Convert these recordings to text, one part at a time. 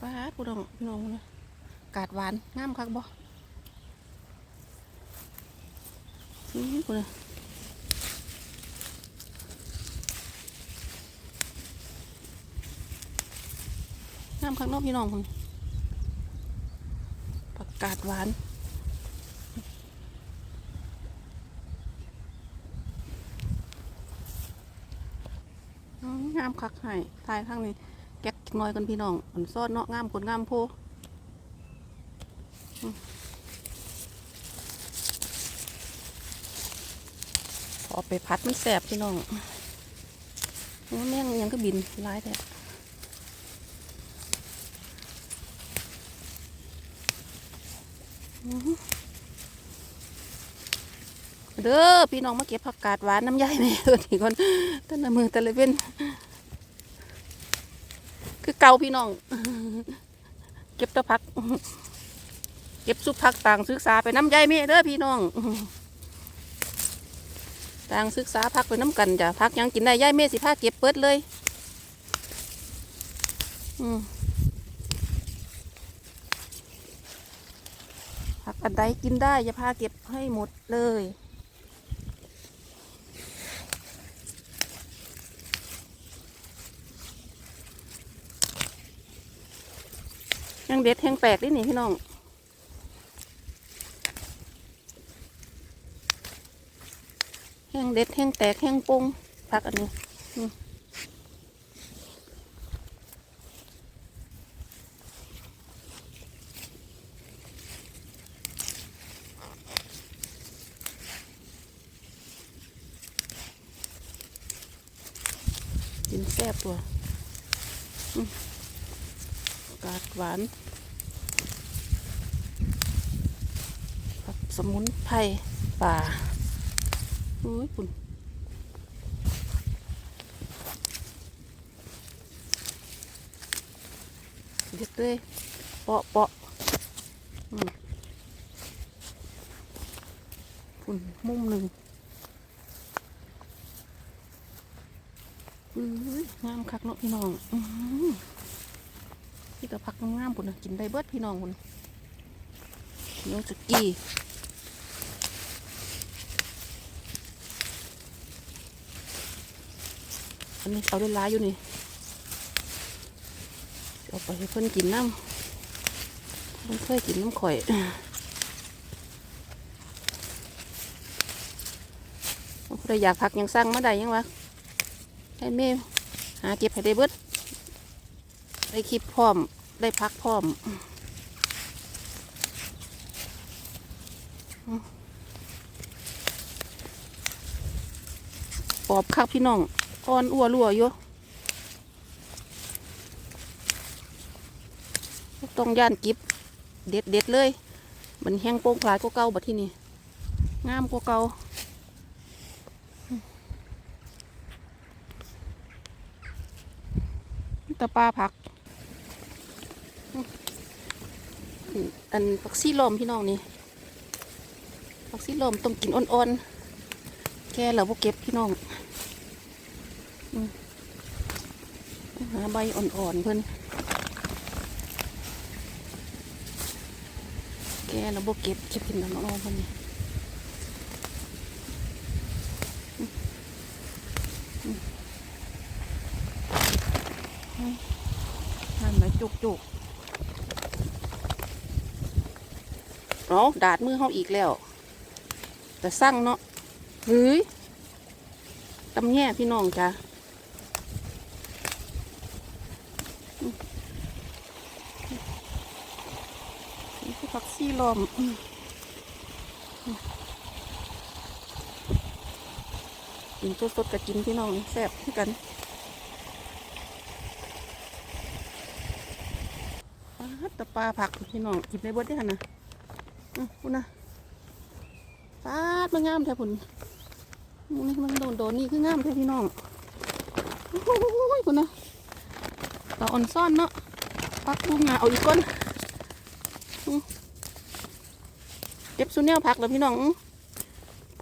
ป้าดกูดองพี่น้องนะกาดหวานงามคักบ่อือกูนะงามคักนอกพี่น้องคุณผักกาดหวานงามคักให้ทายข้างนี้ แก๊กน้อยกันพี่น้องอันซอนเนาะงามคนงามโพอืมขอไปพัดมันแสบพี่น้องโอ้แม่งยังก็บินร้ายแท้เด้อพี่น้องมาเก็บผักกาดหวานน้ำยายแม่ตัวนี้ก่อนตั้งแต่มือแต่ลเว้น เก่าพี่น้อง เก็บตะพัก เก็บสุกพักต่างศึกษาไปน้ำใยแม่เด้อพี่น้อง ต่างศึกษาพักไปน้ำกันจ้ะพักยังกินได้ย่ายเมสิพาเก็บเปิดเลย อืมผักอันใดกินได้อย่าพาเก็บให้หมดเลย ยังเด็ดแห้งแปลกดินี่พี่น้องแห้งเด็ดแห้งแตกแห้งปงพักอันนี้กินแซ่บตัวอืมกาด หวาน ผักสมุนไพรป่าอุ้ยคุณเด็ดเลยเปาะเปาะอืมคุณมุมหนึ่งอุ้ยงามคักเนาะพี่น้อง อื อหือนี่ก็พักงามๆคุณนะกินได้เบิดพี่น้องคุณน้องสกี้อันนี้เอาได้หลายอยู่นี่เอาไปให้เพิ่อนกินน้ำเพิ่อนเคยกินน้ำข่อยใครอยากพักยังสร้างมาได้ยังวะให้แม่หาเก็บให้ได้เบิด ได้คลิปพร้อม ได้พักพร้อม ปอบคักพี่น้องอ่อนอัวรั่วอยู่ต้องย่านกิบเด็ดเด็ดเลย มันแห้งโป่งพลายก็เก่าบัดที่นี่งามก็เก่าตะปลาผัก อันผักซี่ลมพี่น้องนี่ผักซี่ลมต้องกินอ่อนๆแค่เราพวกเก็บพี่น้องหาใบอ่อนๆเพิ่นแกแล้วบ่เก็บเก็บกินน้ำน้องเพิ่นนี่นั่นไหมจุกจุก เอาดาดมือเขาอีกแล้ว แต่สั่งเนาะเฮ้ยตำแย่พี่น้องจ้ะนี่คือผักซี่ลมอืมอืมกินสดๆกับกินพี่น้องแซ่บที่กันปลาดแตะปลาผักพี่น้องกินได้เบิดได้ขนาดอือ คุณนะปาดมันงามแท้ผุนนี่มันโดนโดนนี่คืองามแท้พี่น้องโอ้ยคุณนะต่ออ่อนซ่อนเนาะปักลูกงาเอาอีกก้นเก็บสุเนียวผักแล้วพี่น้องอื้อ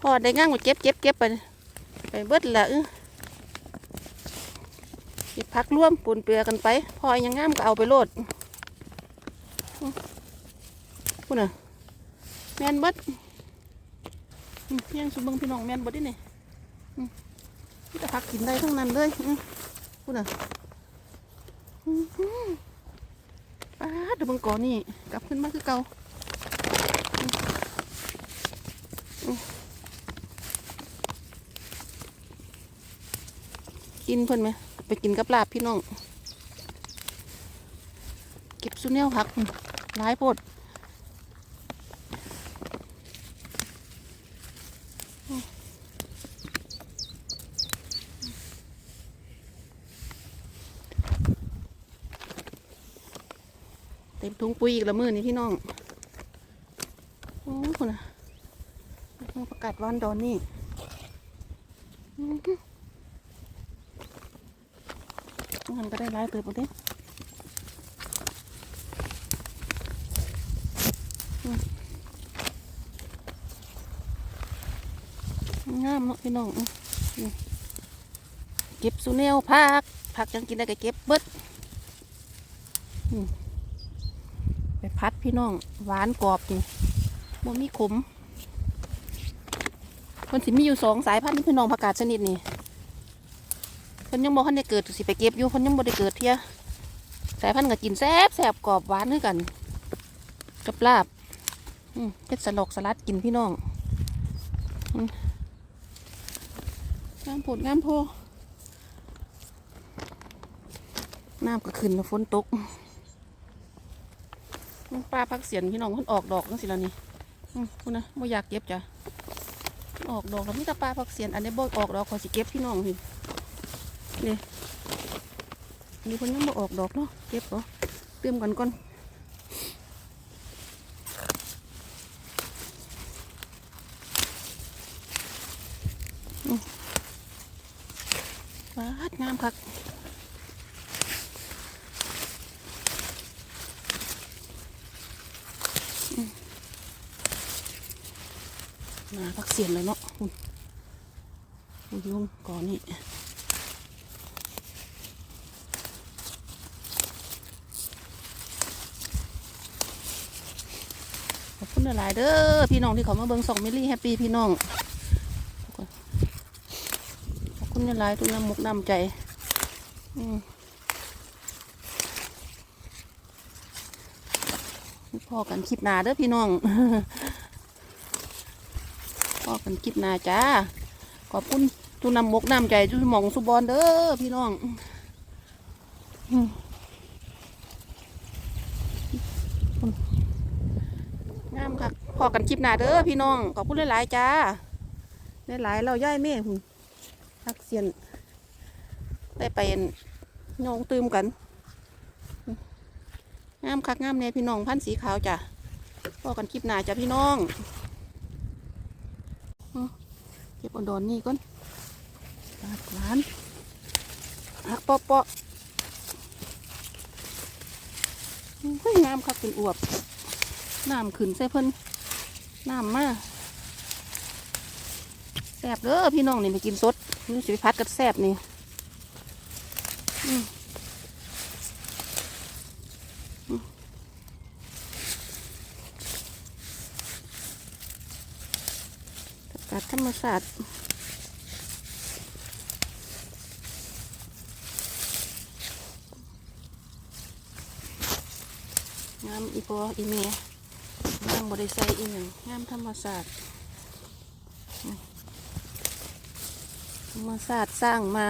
พอได้ง่างหมดเก็บเก็บเก็บไปไปเบิดละเก็บผักร่วมปูนเปลือกันไป พอยังงามก็เอาไปโลดพูดน่ะ แมนเบิดเพียงสุเบิงพี่น้องแมนเบิดดิเนี่ยนี่แต่พักกินได้ทั้งนั้นเลยพูดน่ะอืมอืมป้าเดี๋ยวเบิ่งก่อนนี่กลับขึ้นมาคือเก่าอกินเพิ่อนไหมไปกินกับลาบพี่น้อง เก็บสุเนียวผักหลายโพด ต็มถุงปุ๋ยอีกละมือนี่พี่น้องโอ้คุณอะประกาศวันดอนนี่มันก็ได้หลายเติบหมดเด้งามเนาะพี่น้องอื้อนี่เก็บสุเนลผักผักยังกินได้ก็เก็บเบิดอืม พัดพี่น้องหวานกรอบนี่บ่มีขมคนสิมีอยู่สองสายพันธุ์นี่พี่น้องผักกาดชนิดนี่เพิ่นยังบ่ทันได้เกิดสิไปเก็บอยู่เพิ่นยังบ่ได้เกิดเทียสายพันธุ์ก็กินแซ่บแซ่บกรอบหวานคือกันกับลาบเป็นสลอกสลัดกินพี่น้องงามผดงามโพน้ำก็ขึ้นแล้วฝนตก ปลาพักเสียนพี่น้องมันออกดอกนั่นสิแล้วนี่คุณนะไม่อยากเก็บจ้ะออกดอกแล้วมีแต่ปลาพักเสียนอันนี้บ่ออกดอกขอสิเก็บพี่น้องพี่นี่นี่คนยังบ่ออกดอกเนาะเก็บเหรอเติมกันก่อนปาดงามคักอืมมาพัก เนาะคุณคุณยุงก่อนนี่ขอบคุณหลายเด้อพี่น้องที่เขามาเบิ่งสองมิลลี่แฮปปี้พี่น้องขอบคุณหลายทุกน้ำมุกน้ำใจอืมพอกันคลิปหนาเด้อพี่น้อง พอกันคลิปหน้าจ้าขอบคุณทุกน้ำมกน้ำใจทุกหมองสุบอลเด้อพี่น้องงามค่ะพอกันคลิปหน้าเด้อพี่น้องขอบคุณหลายๆจ้าหลายๆเราย่ายแม่หุ่นพักเสียน ได้ไปโยงตืมกัน งามคักงามเนพี่น้องพันสีขาวจ้ะพอกันคลิปหน้าจ้ะพี่น้อง ก็บอุดอนนี่ก่อนปาดหวานหักเปาะเปาะเฮ้ยงามคักเป็นอวบน้ำขึ้นใส่เพิ่นน้ำมาแซ่บเด้อพี่น้องนี่ไปกินสดนี่สิพัดกับแซบนี่อืมอืมผักกาดธรรมศา สตร์งามอีพออีเมียงามบริใส่อีหยังงามธรรมศาสตร์ธรรมศาสตร์สร้างมา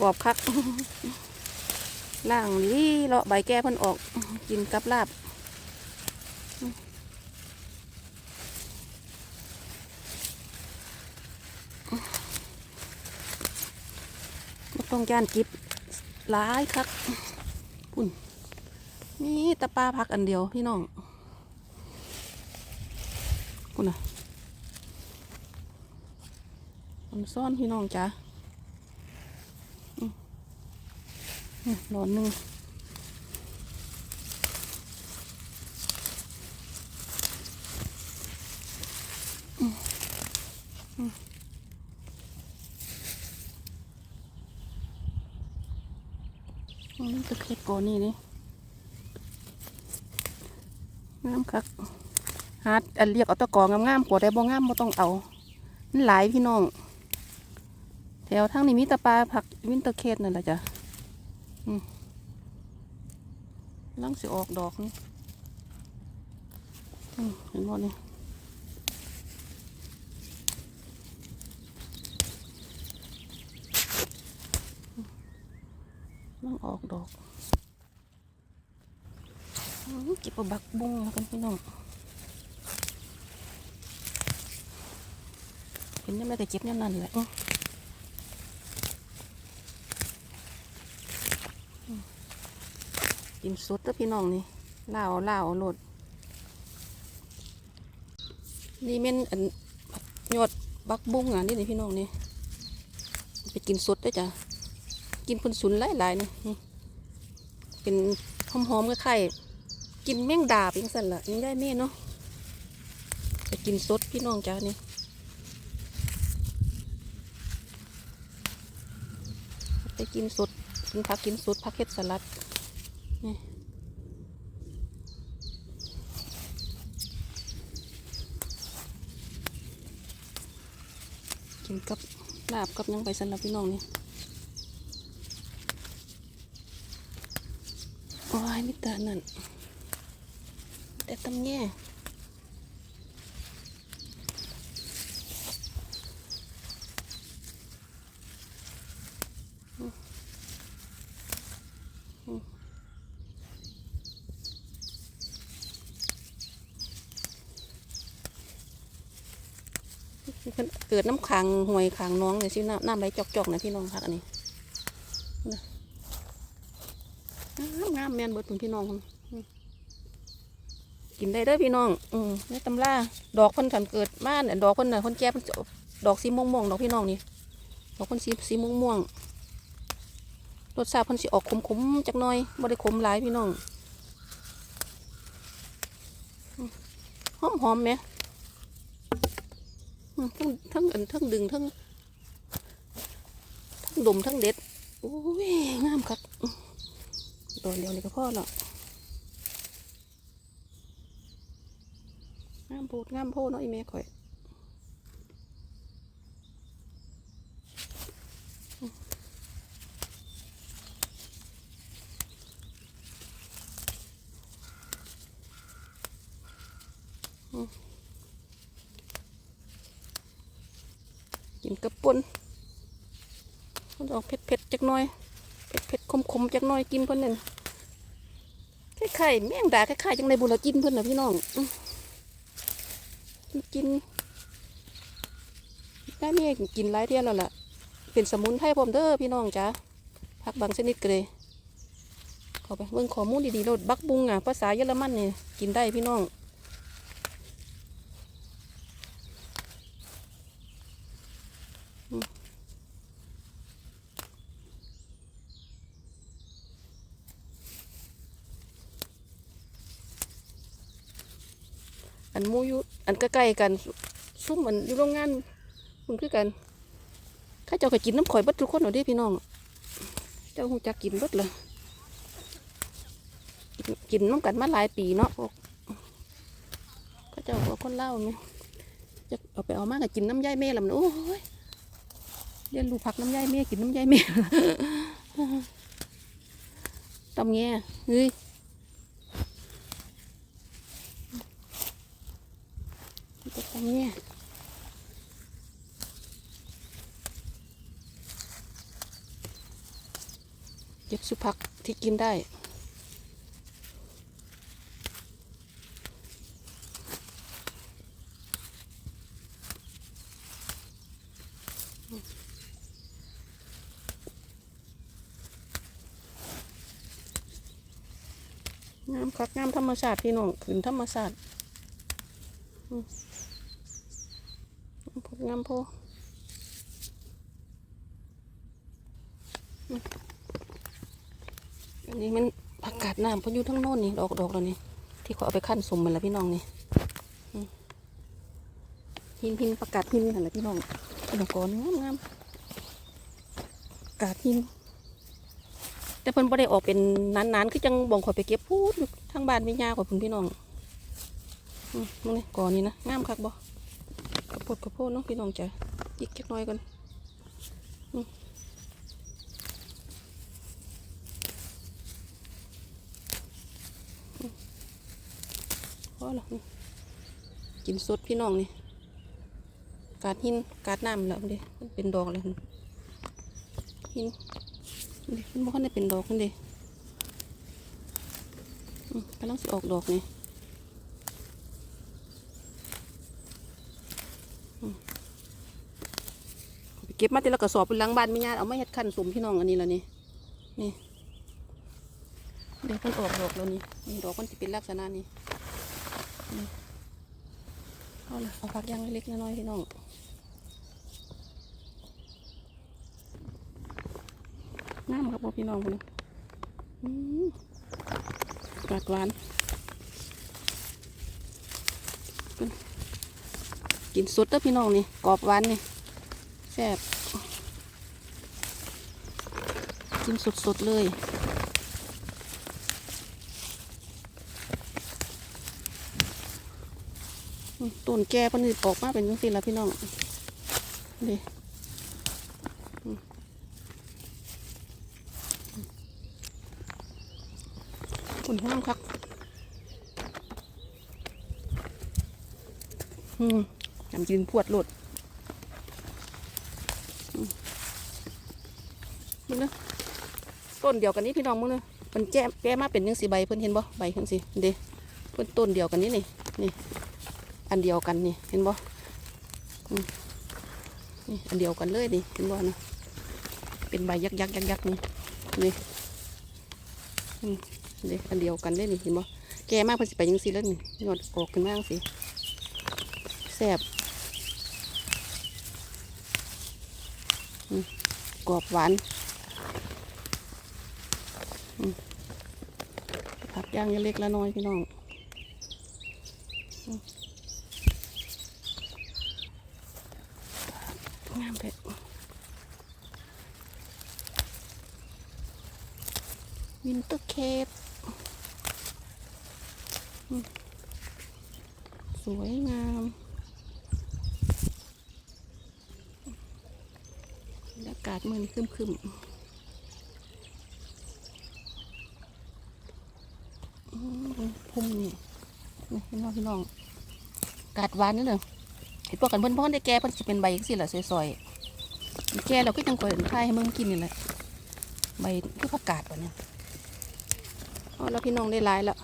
กรอบคัก ล่างลี่เลาะใบแก้เพิ่นออกกินกับลาบบ่ต้องย่านกิบหลายคักปุ่นนี่ตะปลาพักอันเดียวพี่น้องคุณน่ะมันซ่อนพี่น้องจ้ะ หนอนหนึ่งนี่ตะเคียนก่อนี่นี่งามคักฮาร์ดเรียกเอาตะกองงามๆกว่าได้บ่งามบ่ต้องเอานี่หลายพี่น้อง แถวทั้งนี้มีตะปลาผักวินเตอร์เคียนนั่นแหละจ้ะ ลังสิออกดอกนี่เห็นบ่นี่ลังออกดอกเก็บเอาบักบุ้งมากันพี่น้องเป็นยังไงก็เจ็บยังนั่นแหละอื้อ กินสดเด้อพี่น้องนี่ล่าวล่าวโลดนี่เม่นอันยอดบักบุ้งอะนี่นี่พี่น้องนี่ไปกินสดได้จ้ะกินพุ่นสุนหลายๆนี่นี่เป็นหอมๆกับไข่กินแมงดาเป็นสั่นละยังได้แม่เนาะไปกินสดพี่น้องจ้านี่ไปกินสดกินผักกินสดผักเฮ็ดสลัด กินกับลาบกับยังไปสำหรับพี่น้องนี่โอ้ยมิตานั่นแต่ตำแง่ เพิ่นเกิดน้ำขังห่วยขังน้องเลยสิน้ำน้ำไหลจอกๆนะพี่น้องครับอันนี้นะงามงามแมนเบิดพุ่นพี่น้องกินได้เด้อพี่น้อง อืมในตำราดอกพิ่นขันเกิดมาเนี่ยดอกเพิ่นน่ะเพิ่นแก่เพิ่นดอกสีม่วงๆดอกพี่น้องนี่ดอกพิ่นสีสีม่วงๆรสชาติพิ่นสิออกขมๆจักน่อยบ่ได้ขมหลายพี่น้องหอมหอมไหมอืม ทั้งทั้งอันทั้งดึงทั้งทั้งดมทั้งเด็ดโอ้ยงามครับอื้อเดียวนี่ก็พอและงามโพดงามโพดเนาะอีเมข่อยอื้ออื้อ กินกระปุนมัน ออกเผ็ดเผ็ดๆจักหน่อยเผ็ดเผ็ดๆขมขมๆจักหน่อยกินเพิ่นนั่นคล้ายๆแมงดาคล้ายๆจังในบุญเรากินเพิ่อนนะพี่น้องกินได้เมียกินหลายเที่ยแล้วล่ะ เป็นสมุนไพรพร้อมเด้อพี่น้องจ้าผักบางชนิดก็เลยขอไปเบิ่งข้อมูลดีๆโลดบักบุงอะภาษาเยอรมันเนี่ยกินได้พี่น้อง อันมูอยู่อันใกล้ๆกันซุซุ่มอันอยู่โรงงานมันคือกันข้าเจ้าก็กินน้ำข่อยบัดทุกคนเอาด้พี่น้อง เจ้าคงจะกินบัดเลยกินน้ำกันมาหลายปีเนาะพวกข้าเจ้าก็คนเล่าไหมจะเอาไปเอามากกินน้ำย่ายแม่ละมันโอ้ยเรียนรู้พักน้ำย่ายแม่กินน้ำย่ายแม่ตำแง่เฮ้ย รงนี้เก็บสุผักที่กินได้งามคักงามธรรมชาติพี่น้องขึ้นธรรมชาติ งามโพอันนี้มันผักกาดน้ำเพนอยู่ทั้งโน่นนี่ดอกดอกแล้วนี่ที่เขาเอาไปขั้นสมมันละพี่น้องนี่ยหินหินประกาศหินนั่นแหละพี่น้องดอกกอนงามงามประกาศหิน แต่เพิ่นบ่ได้ออกเป็นนานๆคือจังบ่งข่อยไปเก็บพูดอยู่ทางบ้านแม่ยาข่อยพุ่นพี่น้องอมมึงนี่ก่อนนี่นะงามคักบ่ กระโพดกระโพดเนาะพี่น้องจ้ะอีกจักน่อยก่อนอืมอืมพอและนี่กินสดพี่น้องนี่กาดหินกาดน้ำแล้วเด้มันเป็นดอกเลยหินนี่มันบ่คันได้เป็นดอกนั่นเด้อืมกำลังสิออกดอกนี่อืมไป เก็บมาแต่ละกระสอบเป็นหลังบ้านไม่ญาติเอาไมาเฮ็ดคันสมพี่น้องอันนี้แล้วนี่นี่เดี๋ยวมันออกดอกแล้วนี่นี่ดอกมันจะเป็นลักษณะนี้นี่เอาละเอาพักย่างเล็กๆน้อยๆพี่น้องงามครับพี่น้องคนนี้อืมกาดหวานเป็นกินสดเด้อพี่น้องนี่กรอบหวานนี่ แซ่บกินสดๆเลยต้นแก่เพันธุ์ออกมาเป็นจังซี่ละพี่น้องนี่คุณห้ามครับอืมยำยืนพวดหลดอืม มึงนะต้นเดียวกันนี้พี่น้องมึงเนอะมันแจ้แก้มาเป็นยังสีใบเพิ่อนเห็นบ่ใบเพิ่นสิเดเพิ่อนต้นเดียวกันนี้นี่นี่ อันเดียวกันนี่เห็นบ่นี่อันเดียวกันเลยนี่เห็นบ่นะเป็นใบยักยักยักยักนี่นี่เดอันเดียวกันได้นี่เห็นบ่แกมากเพิ่นสิไปยังสิแล้วนี่ยอดออกขึ้นมางสิแซ่บอืมกรอบหวานอืมผัก ย่างเล็กและน้อยพี่น้องงามเผ็ดวินเตอร์เคปสวยงามบรรยากาศมันคึมคึมๆอืม พุ่มนี่นี่พี่น้องพี่น้องกาดหวานนี่เลยเห็นพวกกันเพิ่นพ่อนได้แก่เพิ่นจะเป็นใบจังซี่แหละซอยๆแก่เราก็ยังคอยทายให้มึงกินนี่แหละใบคือผักกาดวะเนี่ยอ๋อแล้วพี่น้องได้ร้ายแล้ว